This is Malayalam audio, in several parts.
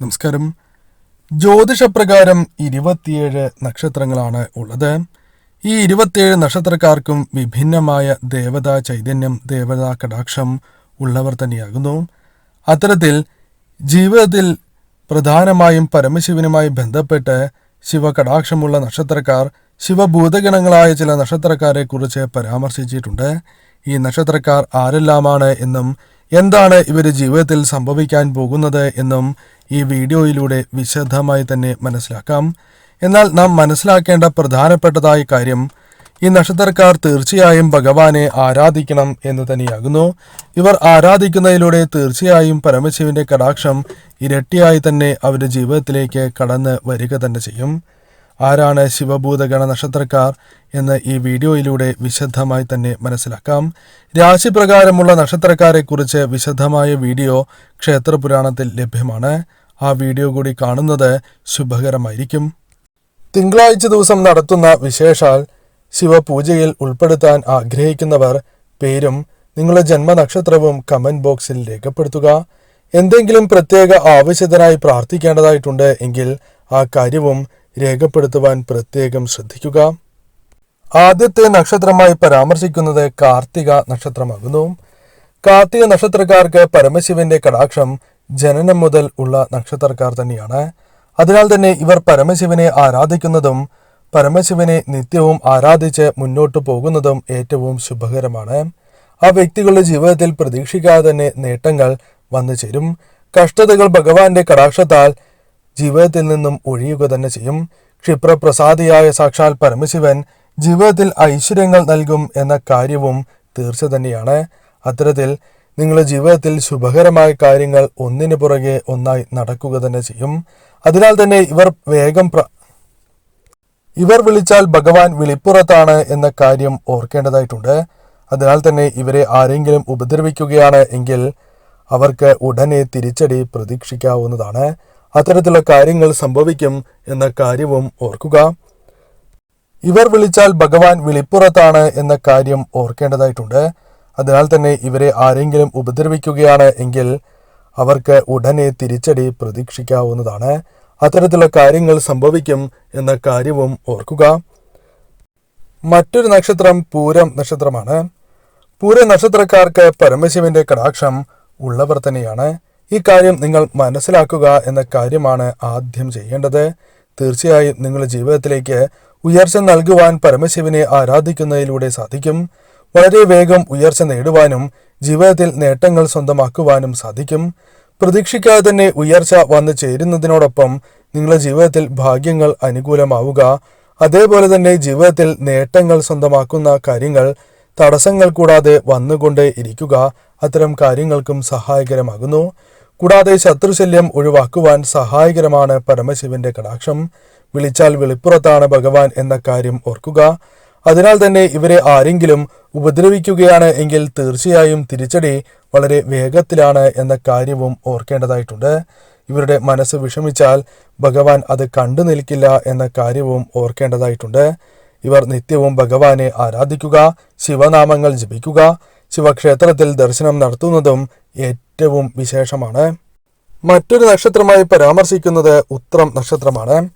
നമസ്കാരം. ജ്യോതിഷപ്രകാരം ഇരുപത്തിയേഴ് നക്ഷത്രങ്ങളാണ് ഉള്ളത്. ഈ ഇരുപത്തിയേഴ് നക്ഷത്രക്കാർക്കും വിഭിന്നമായ ദേവതാ ചൈതന്യം ദേവതാ കടാക്ഷം ഉള്ളവർ തന്നെയാകുന്നു. അത്തരത്തിൽ ജീവിതത്തിൽ പ്രധാനമായും പരമശിവനുമായി ബന്ധപ്പെട്ട് ശിവകടാക്ഷമുള്ള നക്ഷത്രക്കാർ ശിവഭൂതഗണങ്ങളായ ചില നക്ഷത്രക്കാരെ കുറിച്ച് പരാമർശിച്ചിട്ടുണ്ട്. ഈ നക്ഷത്രക്കാർ ആരെല്ലാമാണ് എന്നും എന്താണ് ഇവർ ജീവിതത്തിൽ സംഭവിക്കാൻ പോകുന്നത് എന്നും ഈ വീഡിയോയിലൂടെ വിശദമായി തന്നെ മനസ്സിലാക്കാം. എന്നാൽ നാം മനസ്സിലാക്കേണ്ട പ്രധാനപ്പെട്ടതായ കാര്യം ഈ നക്ഷത്രക്കാർ തീർച്ചയായും ഭഗവാനെ ആരാധിക്കണം എന്ന് തന്നെയാകുന്നു. ഇവർ ആരാധിക്കുന്നതിലൂടെ തീർച്ചയായും പരമശിവന്റെ കടാക്ഷം ഇരട്ടിയായി തന്നെ അവരുടെ ജീവിതത്തിലേക്ക് കടന്ന് വരിക തന്നെ ചെയ്യും. ആരാണ് ശിവഭൂതഗണ നക്ഷത്രക്കാർ എന്ന് ഈ വീഡിയോയിലൂടെ വിശദമായി തന്നെ മനസ്സിലാക്കാം. രാശിപ്രകാരമുള്ള നക്ഷത്രക്കാരെ കുറിച്ച് വിശദമായ വീഡിയോ ക്ഷേത്രപുരാണത്തിൽ ലഭ്യമാണ്. ആ വീഡിയോ കൂടി കാണുന്നത് ശുഭകരമായിരിക്കും. തിങ്കളാഴ്ച ദിവസം നടത്തുന്ന വിശേഷാൽ ശിവപൂജയിൽ ഉൾപ്പെടുത്താൻ ആഗ്രഹിക്കുന്നവർ പേരും നിങ്ങളുടെ ജന്മനക്ഷത്രവും കമന്റ് ബോക്സിൽ രേഖപ്പെടുത്തുക. എന്തെങ്കിലും പ്രത്യേക ആവശ്യത്തിനായി പ്രാർത്ഥിക്കേണ്ടതായിട്ടുണ്ട് എങ്കിൽ ആ കാര്യവും രേഖപ്പെടുത്തുവാൻ പ്രത്യേകം ശ്രദ്ധിക്കുക. ആദ്യത്തെ നക്ഷത്രമായി പരാമർശിക്കുന്നത് കാർത്തിക നക്ഷത്രമാകുന്നു. കാർത്തിക നക്ഷത്രക്കാർക്ക് പരമശിവന്റെ കടാക്ഷം ജനനം മുതൽ ഉള്ള നക്ഷത്രക്കാർ തന്നെയാണ്. അതിനാൽ തന്നെ ഇവർ പരമശിവനെ ആരാധിക്കുന്നതും പരമശിവനെ നിത്യവും ആരാധിച്ച് മുന്നോട്ടു പോകുന്നതും ഏറ്റവും ശുഭകരമാണ്. ആ വ്യക്തികളുടെ ജീവിതത്തിൽ പ്രതീക്ഷിക്കാതെ തന്നെ നേട്ടങ്ങൾ വന്നു ചേരും കഷ്ടതകൾ ഭഗവാന്റെ കടാക്ഷത്താൽ ജീവിതത്തിൽ നിന്നും ഒഴിയുക തന്നെ ചെയ്യും. ക്ഷിപ്രപ്രസാദിയായ സാക്ഷാൽ പരമശിവൻ ജീവിതത്തിൽ ഐശ്വര്യങ്ങൾ നൽകും എന്ന കാര്യവും തീർച്ച തന്നെയാണ്. അത്തരത്തിൽ നിങ്ങളുടെ ജീവിതത്തിൽ ശുഭകരമായ കാര്യങ്ങൾ ഒന്നിനു പുറകെ ഒന്നായി നടക്കുക തന്നെ ചെയ്യും. അതിനാൽ തന്നെ ഇവർ വേഗം ഇവർ വിളിച്ചാൽ ഭഗവാൻ വിളിപ്പുറത്താണ് എന്ന കാര്യം ഓർക്കേണ്ടതായിട്ടുണ്ട്. അതിനാൽ തന്നെ ഇവരെ ആരെങ്കിലും ഉപദ്രവിക്കുകയാണ് എങ്കിൽ അവർക്ക് ഉടനെ തിരിച്ചടി പ്രതീക്ഷിക്കാവുന്നതാണ്. അത്തരത്തിലുള്ള കാര്യങ്ങൾ സംഭവിക്കും എന്ന കാര്യവും ഓർക്കുക. ഇവർ വിളിച്ചാൽ ഭഗവാൻ വിളിപ്പുറത്താണ് എന്ന കാര്യം ഓർക്കേണ്ടതായിട്ടുണ്ട്. അതിനാൽ തന്നെ ഇവരെ ആരെങ്കിലും ഉപദ്രവിക്കുകയാണ് എങ്കിൽ അവർക്ക് ഉടനെ തിരിച്ചടി പ്രതീക്ഷിക്കാവുന്നതാണ്. അത്തരത്തിലുള്ള കാര്യങ്ങൾ സംഭവിക്കും എന്ന കാര്യവും ഓർക്കുക. മറ്റൊരു നക്ഷത്രം പൂരം നക്ഷത്രമാണ്. പൂര നക്ഷത്രക്കാർക്ക് പരമശിവന്റെ കടാക്ഷം ഉള്ളവർ തന്നെയാണ്. ഈ കാര്യം നിങ്ങൾ മനസ്സിലാക്കുക എന്ന കാര്യമാണ് ആദ്യം ചെയ്യേണ്ടത്. തീർച്ചയായും നിങ്ങളുടെ ജീവിതത്തിലേക്ക് ഉയർച്ച നൽകുവാൻ പരമശിവനെ ആരാധിക്കുന്നതിലൂടെ സാധിക്കും. വളരെ വേഗം ഉയർച്ച നേടുവാനും ജീവിതത്തിൽ നേട്ടങ്ങൾ സ്വന്തമാക്കുവാനും സാധിക്കും. പ്രതീക്ഷിക്കാതെ തന്നെ ഉയർച്ച വന്നു ചേരുന്നതിനോടൊപ്പം നിങ്ങളുടെ ജീവിതത്തിൽ ഭാഗ്യങ്ങൾ അനുകൂലമാവുക. അതേപോലെ തന്നെ ജീവിതത്തിൽ നേട്ടങ്ങൾ സ്വന്തമാക്കുന്ന കാര്യങ്ങൾ തടസ്സങ്ങൾ കൂടാതെ വന്നുകൊണ്ടേ ഇരിക്കുക അത്തരം കാര്യങ്ങൾക്കും സഹായകരമാകുന്നു. കൂടാതെ ശത്രുശല്യം ഒഴിവാക്കുവാൻ സഹായകരമാണ് പരമശിവന്റെ കടാക്ഷം. വിളിച്ചാൽ വെളിപ്പുറത്താണ് ഭഗവാൻ എന്ന കാര്യം ഓർക്കുക. അതിനാൽ തന്നെ ഇവരെ ആരെങ്കിലും ഉപദ്രവിക്കുകയാണ് എങ്കിൽ തീർച്ചയായും തിരിച്ചടി വളരെ വേഗത്തിലാണ് എന്ന കാര്യവും ഓർക്കേണ്ടതായിട്ടുണ്ട്. ഇവരുടെ മനസ്സ് വിഷമിച്ചാൽ ഭഗവാൻ അത് കണ്ടു നിൽക്കില്ല എന്ന കാര്യവും ഓർക്കേണ്ടതായിട്ടുണ്ട്. ഇവർ നിത്യവും ഭഗവാനെ ആരാധിക്കുക ശിവനാമങ്ങൾ ജപിക്കുക ശിവക്ഷേത്രത്തിൽ ദർശനം നടത്തുന്നതും ഏറ്റവും വിശേഷമാണ്. മറ്റൊരു നക്ഷത്രമായി പരാമർശിക്കുന്നത് ഉത്രം നക്ഷത്രമാണ്.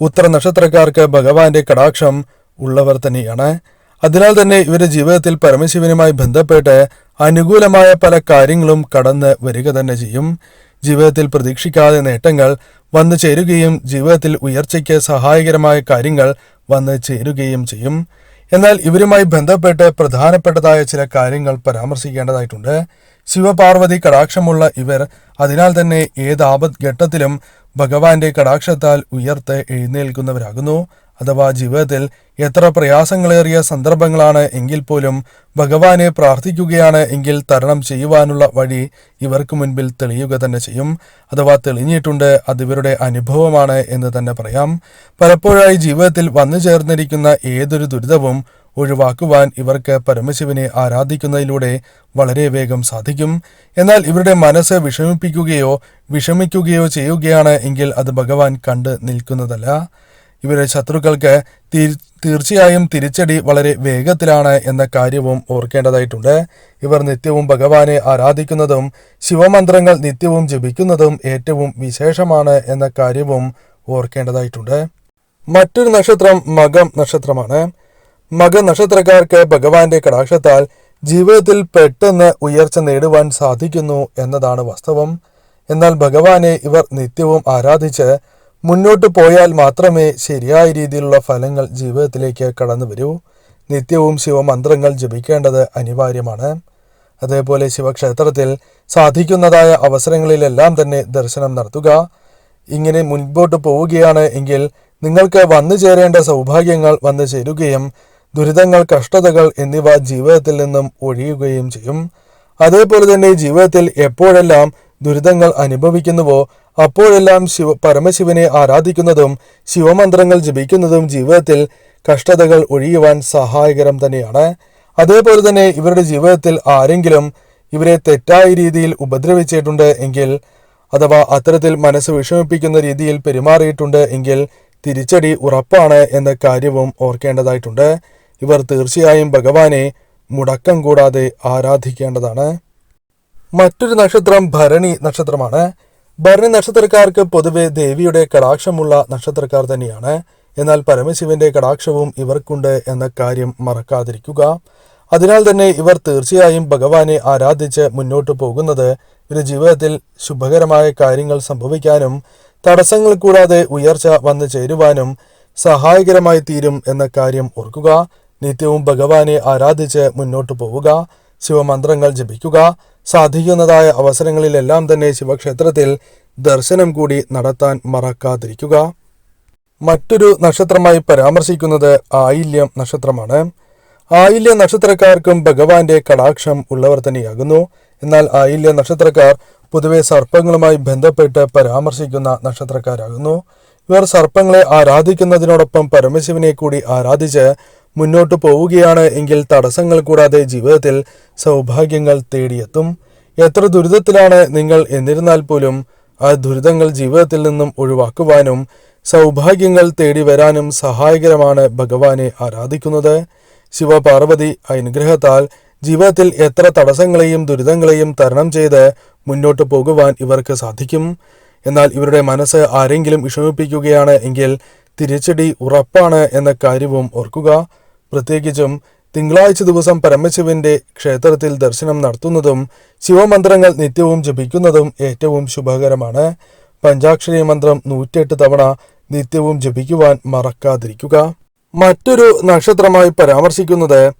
ഉത്തര നക്ഷത്രക്കാർക്ക് ഭഗവാന്റെ കടാക്ഷം ഉള്ളവർ തന്നെയാണ്. അതിനാൽ തന്നെ ഇവരുടെ ജീവിതത്തിൽ പരമശിവനുമായി ബന്ധപ്പെട്ട് അനുകൂലമായ പല കാര്യങ്ങളും കടന്ന് വരിക തന്നെ ചെയ്യും. ജീവിതത്തിൽ പ്രതീക്ഷിക്കാതെ നേട്ടങ്ങൾ വന്നു ചേരുകയും ജീവിതത്തിൽ ഉയർച്ചയ്ക്ക് സഹായകരമായ കാര്യങ്ങൾ വന്നു ചേരുകയും ചെയ്യും. എന്നാൽ ഇവരുമായി ബന്ധപ്പെട്ട് പ്രധാനപ്പെട്ടതായ ചില കാര്യങ്ങൾ പരാമർശിക്കേണ്ടതായിട്ടുണ്ട്. ശിവപാർവതി കടാക്ഷമുള്ള ഇവർ അതിനാൽ തന്നെ ഏത് ആപത് ഘട്ടത്തിലും ഭഗവാന്റെ കടാക്ഷത്താൽ ഉയർത്ത് എഴുന്നേൽക്കുന്നവരാകുന്നു. അഥവാ ജീവിതത്തിൽ എത്ര പ്രയാസങ്ങളേറിയ സന്ദർഭങ്ങളാണ് എങ്കിൽ പോലും ഭഗവാനെ പ്രാർത്ഥിക്കുകയാണ് എങ്കിൽ തരണം ചെയ്യുവാനുള്ള വഴി ഇവർക്ക് മുൻപിൽ തെളിയുക തന്നെ ചെയ്യും. അഥവാ തെളിഞ്ഞിട്ടുണ്ട് അത് ഇവരുടെ അനുഭവമാണ് എന്ന് തന്നെ പറയാം. പലപ്പോഴായി ജീവിതത്തിൽ വന്നു ചേർന്നിരിക്കുന്ന ഏതൊരു ദുരിതവും ഒഴിവാക്കുവാൻ ഇവർക്ക് പരമശിവനെ ആരാധിക്കുന്നതിലൂടെ വളരെ വേഗം സാധിക്കും. എന്നാൽ ഇവരുടെ മനസ്സ് വിഷമിപ്പിക്കുകയോ വിഷമിക്കുകയോ ചെയ്യുകയാണ് എങ്കിൽ അത് ഭഗവാൻ കണ്ട് നിൽക്കുന്നതല്ല. ഇവരുടെ ശത്രുക്കൾക്ക് തീർ- തീർച്ചയായും തിരിച്ചടി വളരെ വേഗത്തിലാണ് എന്ന കാര്യവും ഓർക്കേണ്ടതായിട്ടുണ്ട്. ഇവർ നിത്യവും ഭഗവാനെ ആരാധിക്കുന്നതും ശിവമന്ത്രങ്ങൾ നിത്യവും ജപിക്കുന്നതും ഏറ്റവും വിശേഷമാണ് എന്ന കാര്യവും ഓർക്കേണ്ടതായിട്ടുണ്ട്. മറ്റൊരു നക്ഷത്രം മകം നക്ഷത്രമാണ്. മക നക്ഷത്രക്കാർക്ക് ഭഗവാന്റെ കടാക്ഷത്താൽ ജീവിതത്തിൽ പെട്ടെന്ന് ഉയർച്ച നേടുവാൻ സാധിക്കുന്നു എന്നതാണ് വാസ്തവം. എന്നാൽ ഭഗവാനെ ഇവർ നിത്യവും ആരാധിച്ച് മുന്നോട്ട് പോയാൽ മാത്രമേ ശരിയായ രീതിയിലുള്ള ഫലങ്ങൾ ജീവിതത്തിലേക്ക് കടന്നു വരൂ. നിത്യവും ശിവമന്ത്രങ്ങൾ ജപിക്കേണ്ടത് അനിവാര്യമാണ്. അതേപോലെ ശിവക്ഷേത്രത്തിൽ സാധിക്കുന്നതായ അവസരങ്ങളിലെല്ലാം തന്നെ ദർശനം നടത്തുക. ഇങ്ങനെ മുൻപോട്ട് പോവുകയാണ് എങ്കിൽ നിങ്ങൾക്ക് വന്നു ചേരേണ്ട സൗഭാഗ്യങ്ങൾ വന്നു ചേരുകയും ദുരിതങ്ങൾ കഷ്ടതകൾ എന്നിവ ജീവിതത്തിൽ നിന്നും ഒഴിയുകയും ചെയ്യും. അതേപോലെ തന്നെ ജീവിതത്തിൽ എപ്പോഴെല്ലാം ദുരിതങ്ങൾ അനുഭവിക്കുന്നുവോ അപ്പോഴെല്ലാം ശിവ പരമശിവനെ ആരാധിക്കുന്നതും ശിവമന്ത്രങ്ങൾ ജപിക്കുന്നതും ജീവിതത്തിൽ കഷ്ടതകൾ ഒഴിയുവാൻ സഹായകരം തന്നെയാണ്. അതേപോലെ തന്നെ ഇവരുടെ ജീവിതത്തിൽ ആരെങ്കിലും ഇവരെ തെറ്റായ രീതിയിൽ ഉപദ്രവിച്ചിട്ടുണ്ട് എങ്കിൽ അഥവാ അത്തരത്തിൽ മനസ്സ് വിഷമിപ്പിക്കുന്ന രീതിയിൽ പെരുമാറിയിട്ടുണ്ട് എങ്കിൽ തിരിച്ചടി ഉറപ്പാണ് എന്ന കാര്യവും ഓർക്കേണ്ടതായിട്ടുണ്ട്. ഇവർ തീർച്ചയായും ഭഗവാനെ മുടക്കം കൂടാതെ ആരാധിക്കേണ്ടതാണ്. മറ്റൊരു നക്ഷത്രം ഭരണി നക്ഷത്രമാണ്. ഭരണി നക്ഷത്രക്കാർക്ക് പൊതുവെ ദേവിയുടെ കടാക്ഷമുള്ള നക്ഷത്രക്കാർ തന്നെയാണ്. എന്നാൽ പരമശിവന്റെ കടാക്ഷവും ഇവർക്കുണ്ട് എന്ന കാര്യം മറക്കാതിരിക്കുക. അതിനാൽ തന്നെ ഇവർ തീർച്ചയായും ഭഗവാനെ ആരാധിച്ച് മുന്നോട്ട് പോകുന്നത് ഇവരുടെ ജീവിതത്തിൽ ശുഭകരമായ കാര്യങ്ങൾ സംഭവിക്കാനും തടസ്സങ്ങൾ കൂടാതെ ഉയർച്ച വന്നു ചേരുവാനും സഹായകരമായി തീരും എന്ന കാര്യം ഓർക്കുക. നിത്യവും ഭഗവാനെ ആരാധിച്ച് മുന്നോട്ട് പോവുക ശിവമന്ത്രങ്ങൾ ജപിക്കുക സാധിക്കുന്നതായ അവസരങ്ങളിലെല്ലാം തന്നെ ശിവക്ഷേത്രത്തിൽ ദർശനം കൂടി നടത്താൻ മറക്കാതിരിക്കുക. മറ്റൊരു നക്ഷത്രമായി പരാമർശിക്കുന്നത് ആയില്യം നക്ഷത്രമാണ്. ആയില്യ നക്ഷത്രക്കാർക്കും ഭഗവാന്റെ കടാക്ഷം ഉള്ളവർ തന്നെയാകുന്നു. എന്നാൽ ആയില്യ നക്ഷത്രക്കാർ പൊതുവെ സർപ്പങ്ങളുമായി ബന്ധപ്പെട്ട് പരാമർശിക്കുന്ന നക്ഷത്രക്കാരാകുന്നു. ഇവർ സർപ്പങ്ങളെ ആരാധിക്കുന്നതിനോടൊപ്പം പരമശിവനെ കൂടി ആരാധിച്ച് മുന്നോട്ട് പോവുകയാണ് എങ്കിൽ തടസ്സങ്ങൾ കൂടാതെ ജീവിതത്തിൽ സൗഭാഗ്യങ്ങൾ തേടിയെത്തും. എത്ര ദുരിതത്തിലാണ് നിങ്ങൾ എന്നിരുന്നാൽ പോലും ആ ദുരിതങ്ങൾ ജീവിതത്തിൽ നിന്നും ഒഴിവാക്കുവാനും സൗഭാഗ്യങ്ങൾ തേടി വരാനും സഹായകരമാണ് ഭഗവാനെ ആരാധിക്കുന്നത്. ശിവപാർവതി അനുഗ്രഹത്താൽ ജീവിതത്തിൽ എത്ര തടസ്സങ്ങളെയും ദുരിതങ്ങളെയും തരണം ചെയ്ത് മുന്നോട്ട് പോകുവാൻ ഇവർക്ക് സാധിക്കും. എന്നാൽ ഇവരുടെ മനസ്സ് ആരെങ്കിലും വിഷമിപ്പിക്കുകയാണ് എങ്കിൽ തിരിച്ചടി ഉറപ്പാണ് എന്ന കാര്യവും ഓർക്കുക. പ്രത്യേകിച്ചും തിങ്കളാഴ്ച ദിവസം പരമശിവന്റെ ക്ഷേത്രത്തിൽ ദർശനം നടത്തുന്നതും ശിവമന്ത്രങ്ങൾ നിത്യവും ജപിക്കുന്നതും ഏറ്റവും ശുഭകരമാണ്. പഞ്ചാക്ഷരി മന്ത്രം നൂറ്റെട്ട് തവണ നിത്യവും ജപിക്കുവാൻ മറക്കാതിരിക്കുക. മറ്റൊരു നക്ഷത്രമായി പരാമർശിക്കുന്നത്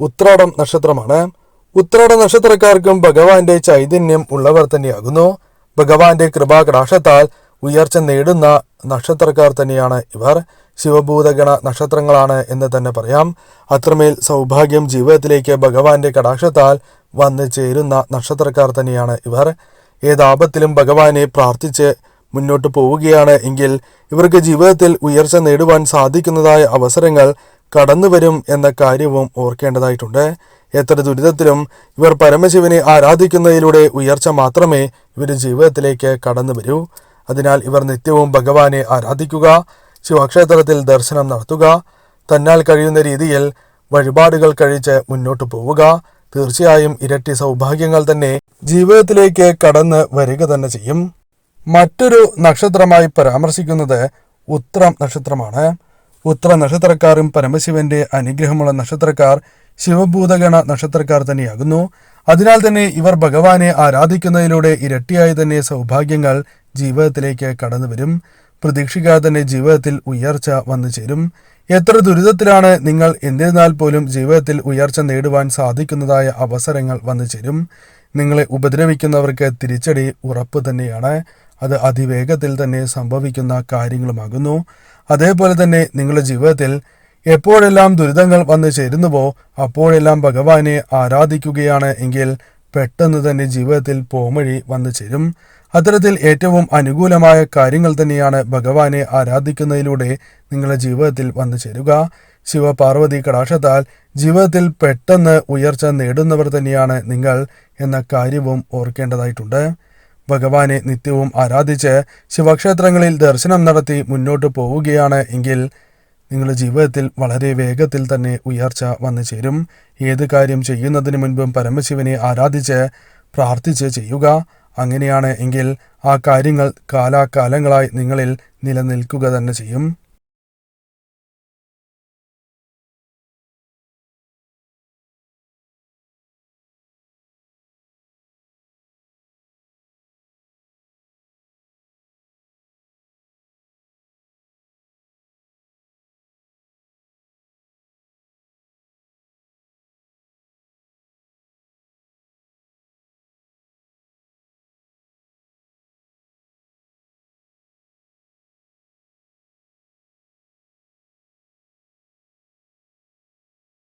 ഉത്രാടം നക്ഷത്രമാണ്. ഉത്രാട നക്ഷത്രക്കാർക്കും ഭഗവാന്റെ ചൈതന്യം ഉള്ളവർ തന്നെയാകുന്നു. ഭഗവാന്റെ കൃപാകടാക്ഷത്താൽ ഉയർച്ച നേടുന്ന നക്ഷത്രക്കാർ തന്നെയാണ് ഇവർ. ശിവഭൂതഗണ നക്ഷത്രങ്ങളാണ് എന്ന് തന്നെ പറയാം. അത്രമേൽ സൗഭാഗ്യം ജീവിതത്തിലേക്ക് ഭഗവാന്റെ കടാക്ഷത്താൽ വന്നു ചേരുന്ന നക്ഷത്രക്കാർ തന്നെയാണ് ഇവർ. ഏതാപത്തിലും ഭഗവാനെ പ്രാർത്ഥിച്ച് മുന്നോട്ട് പോവുകയാണ് എങ്കിൽ ഇവർക്ക് ജീവിതത്തിൽ ഉയർച്ച നേടുവാൻ സാധിക്കുന്നതായ അവസരങ്ങൾ കടന്നുവരും എന്ന കാര്യവും ഓർക്കേണ്ടതായിട്ടുണ്ട്. എത്ര ദുരിതത്തിലും ഇവർ പരമശിവനെ ആരാധിക്കുന്നതിലൂടെ ഉയർച്ച മാത്രമേ ഇവർ ജീവിതത്തിലേക്ക് കടന്നു വരൂ അതിനാൽ ഇവർ നിത്യവും ഭഗവാനെ ആരാധിക്കുക. ശിവക്ഷേത്രത്തിൽ ദർശനം നടത്തുക തന്നാൽ കഴിയുന്ന രീതിയിൽ വഴിപാടുകൾ കഴിച്ച് മുന്നോട്ടു പോവുക. തീർച്ചയായും ഇരട്ടി സൗഭാഗ്യങ്ങൾ തന്നെ ജീവിതത്തിലേക്ക് കടന്ന് വരിക തന്നെ ചെയ്യും. മറ്റൊരു നക്ഷത്രമായി പരാമർശിക്കുന്നത് ഉത്രം നക്ഷത്രമാണ്. ഉത്ര നക്ഷത്രക്കാരും പരമശിവന്റെ അനുഗ്രഹമുള്ള നക്ഷത്രക്കാർ ശിവഭൂതഗണ നക്ഷത്രക്കാർ തന്നെയാകുന്നു. അതിനാൽ തന്നെ ഇവർ ഭഗവാനെ ആരാധിക്കുന്നതിലൂടെ ഇരട്ടിയായി തന്നെ സൗഭാഗ്യങ്ങൾ ജീവിതത്തിലേക്ക് കടന്നു വരും. പ്രതീക്ഷിക്കാതെ തന്നെ ജീവിതത്തിൽ ഉയർച്ച വന്നു ചേരും. എത്ര ദുരിതത്തിലാണ് നിങ്ങൾ എന്നിരുന്നാൽ പോലും ജീവിതത്തിൽ ഉയർച്ച നേടുവാൻ സാധിക്കുന്നതായ അവസരങ്ങൾ വന്നു ചേരും. നിങ്ങളെ ഉപദ്രവിക്കുന്നവർക്ക് തിരിച്ചടി ഉറപ്പ് തന്നെയാണ്. അത് അതിവേഗത്തിൽ തന്നെ സംഭവിക്കുന്ന കാര്യങ്ങളുമാകുന്നു. അതേപോലെ തന്നെ നിങ്ങളുടെ ജീവിതത്തിൽ എപ്പോഴെല്ലാം ദുരിതങ്ങൾ വന്നു ചേരുന്നുവോ അപ്പോഴെല്ലാം ഭഗവാനെ ആരാധിക്കുകയാണ് എങ്കിൽ പെട്ടെന്ന് തന്നെ ജീവിതത്തിൽ പോമഴി വന്നു ചേരും. അത്തരത്തിൽ ഏറ്റവും അനുകൂലമായ കാര്യങ്ങൾ തന്നെയാണ് ഭഗവാനെ ആരാധിക്കുന്നതിലൂടെ നിങ്ങളുടെ ജീവിതത്തിൽ വന്നു ചേരുക. ശിവപാർവതി കടാക്ഷത്താൽ ജീവിതത്തിൽ പെട്ടെന്ന് ഉയർച്ച നേടുന്നവർ തന്നെയാണ് നിങ്ങൾ എന്ന കാര്യവും ഓർക്കേണ്ടതായിട്ടുണ്ട്. ഭഗവാനെ നിത്യവും ആരാധിച്ച് ശിവക്ഷേത്രങ്ങളിൽ ദർശനം നടത്തി മുന്നോട്ട് പോവുകയാണ് എങ്കിൽ നിങ്ങളുടെ ജീവിതത്തിൽ വളരെ വേഗത്തിൽ തന്നെ ഉയർച്ച വന്നു ചേരും. ഏത് കാര്യം ചെയ്യുന്നതിന് മുൻപും പരമശിവനെ ആരാധിച്ച് പ്രാർത്ഥിച്ച് ചെയ്യുക. അങ്ങനെയാണ് എങ്കിൽ ആ കാര്യങ്ങൾ കാലാകാലങ്ങളായി നിങ്ങളിൽ നിലനിൽക്കുക തന്നെ ചെയ്യും.